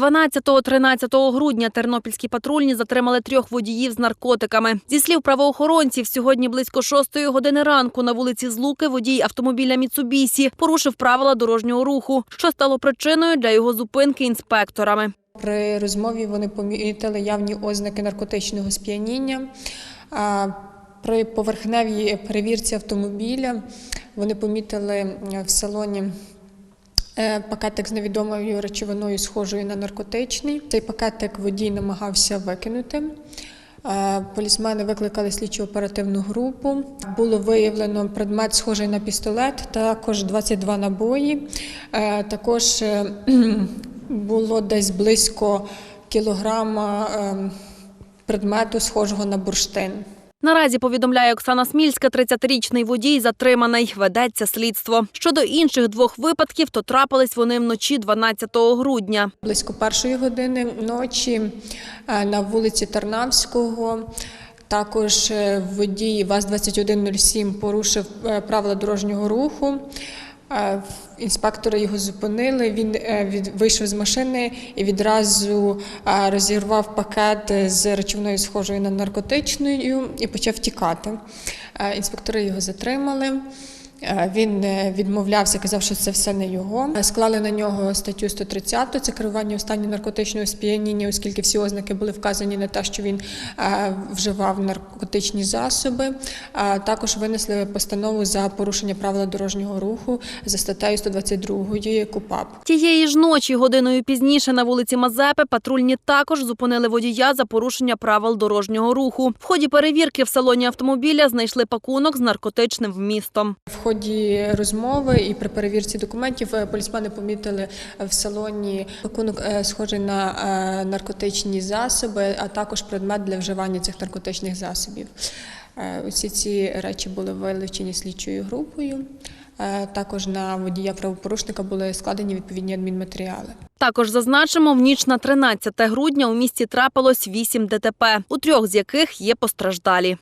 12-13 грудня тернопільські патрульні затримали трьох водіїв з наркотиками. Зі слів правоохоронців, сьогодні близько 6 години ранку на вулиці Злуки водій автомобіля Міцубісі порушив правила дорожнього руху, що стало причиною для його зупинки інспекторами. При розмові вони помітили явні ознаки наркотичного сп'яніння. При поверхневій перевірці автомобіля вони помітили в салоні пакетик з невідомою речовиною, схожою на наркотичний. Цей пакетик водій намагався викинути. Е, Полісмени викликали слідчу оперативну групу. Було виявлено предмет, схожий на пістолет, також 22 набої. Е, Також е, було десь близько кілограма е, предмету, схожого на бурштин. Наразі повідомляє Оксана Смільська, 30-річний водій затриманий. Ведеться слідство. Щодо інших двох випадків, то трапились вони вночі 12 грудня. Близько першої години ночі е, на вулиці Тарнавського. Також е, водій ВАЗ-2107 порушив е, правила дорожнього руху. Е, Інспектори його зупинили. Він е, вийшов з машини і відразу е, розірвав пакет з речовною схожою на наркотичною і почав тікати. Інспектори його затримали. Він е, відмовлявся, казав, що це все не його. Е, Склали на нього статтю 130, це керування у стані наркотичного сп'яніння, оскільки всі ознаки були вказані на те, що він е, вживав наркотичні засоби. Також винесли постанову за порушення правил дорожнього руху за статтею 122 КУПАП. Тієї ж ночі, годиною пізніше, на вулиці Мазепи патрульні також зупинили водія за порушення правил дорожнього руху. В ході перевірки в салоні автомобіля знайшли пакунок з наркотичним вмістом. Ході розмови і при перевірці документів е, полісмени помітили в салоні пакунок е, схожий на е, наркотичні засоби, а також предмет для вживання цих наркотичних засобів. Усі ці речі були вилучені слідчою групою. Також на водія правопорушника були складені відповідні адмінматеріали. Також зазначимо, в ніч на 13 грудня у місті трапилось 8 ДТП, у трьох з яких є постраждалі.